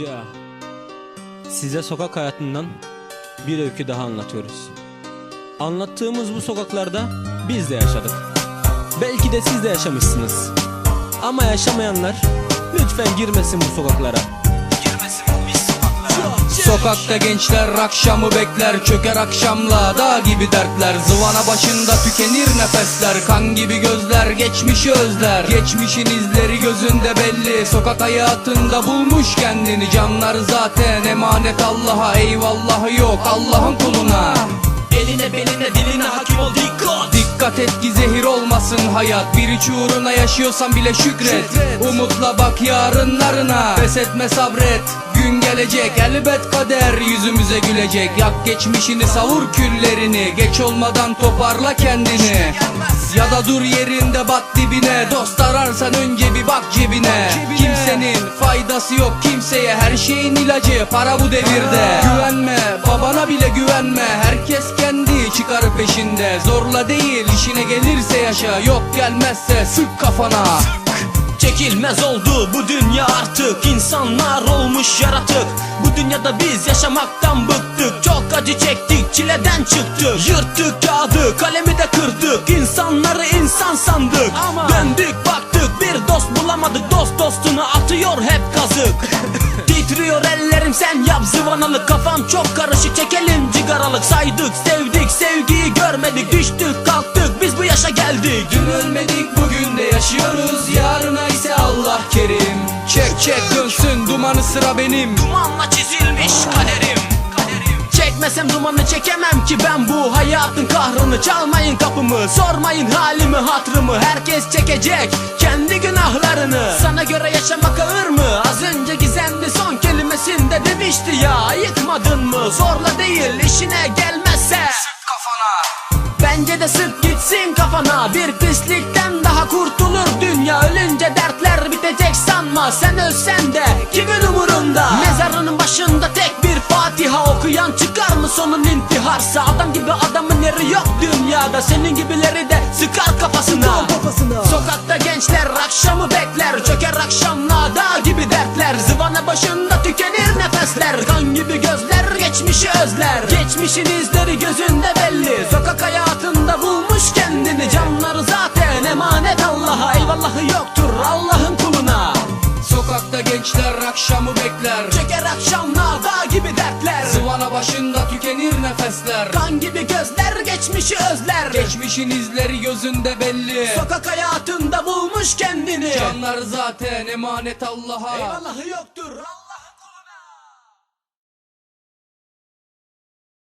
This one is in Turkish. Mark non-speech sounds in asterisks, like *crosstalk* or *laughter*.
Ya. Size sokak hayatından bir öykü daha anlatıyoruz. Anlattığımız bu sokaklarda biz de yaşadık. Belki de siz de yaşamışsınız. Ama yaşamayanlar lütfen girmesin bu sokaklara. Sokakta gençler akşamı bekler Çöker akşamla dağ gibi dertler. Zıvana başında tükenir nefesler Kan gibi gözler geçmişi özler. Geçmişin izleri gözünde belli Sokak hayatında bulmuş kendini. Canlar zaten emanet Allah'a Eyvallahı yok Allah'ın kuluna. Eline beline diline hakim ol dikkat. Dikkat et ki olmasın hayat. Bir iç uğruna yaşıyorsan bile şükret. Umutla bak yarınlarına. Pes etme sabret. Gün gelecek elbet kader. Yüzümüze gülecek. Yak geçmişini savur küllerini. Geç olmadan toparla kendini. Ya da dur yerinde bat dibine. Dost ararsan önce bir bak cebine. Kimsenin faydası yok kimseye. Her şeyin ilacı para bu devirde. Güvenme babana bile güvenme. Herkes kendi çıkar peşinde. Zorla değil işine gelirse yaşa Yok gelmezse sık kafana. Çekilmez oldu bu dünya artık. İnsanlar olmuş yaratık. Bu dünyada biz yaşamaktan bıktık. Çok acı çektik çileden çıktık. Yırttık kağıdı kalemi de kırdık. İnsanları insan sandık. Döndük baktık. Bir dost bulamadık. Dost dostunu atıyor hep kazık. *laughs* Titriyor ellerim sen yap zıvanalık Kafam çok karışık çekelim cigaralık. Saydık sevdik sevgiyi görmedik. Düştük kalktık yaşa geldik. Dün ölmedik bugün de yaşıyoruz. Yarına ise Allah kerim. Çek çek dönsün dumanı sıra benim. Dumanla çizilmiş kaderim. Çekmesem dumanı çekemem ki ben bu hayatın kahrını. Çalmayın kapımı sormayın halimi hatrımı Herkes çekecek kendi günahlarını. Sana göre yaşamak ağır mı? Az önce gizemli son kelimesinde demişti ya. Yıkmadın mı? Zorla değil işine gelmezse Bence de sık gitsin kafana. Bir pislikten daha kurtulur dünya. Ölünce dertler bitecek sanma. Sen ölsen de kimin umurunda? Mezarının başında tek bir Fatiha okuyan çıkar mı sonun intiharsa? Adam gibi adamın yeri yok dünyada. Senin gibileri de sıkar kafasına. Sokakta gençler akşamı bekler. Çöker akşamla dağ gibi dertler. Zıvana başında tükenir nefesler. Kan gibi gözler geçmişi özler. Geçmişin izleri gözünde Yoktur Allah'ın kuluna. Sokakta gençler akşamı bekler. Çöker akşamla dağ gibi dertler. Zıvana başında tükenir nefesler. Kan gibi gözler geçmişi özler. Geçmişin izleri gözünde belli. Sokak hayatında bulmuş kendini. Canlar zaten emanet Allah'a. Eyvallahı yoktur. Allah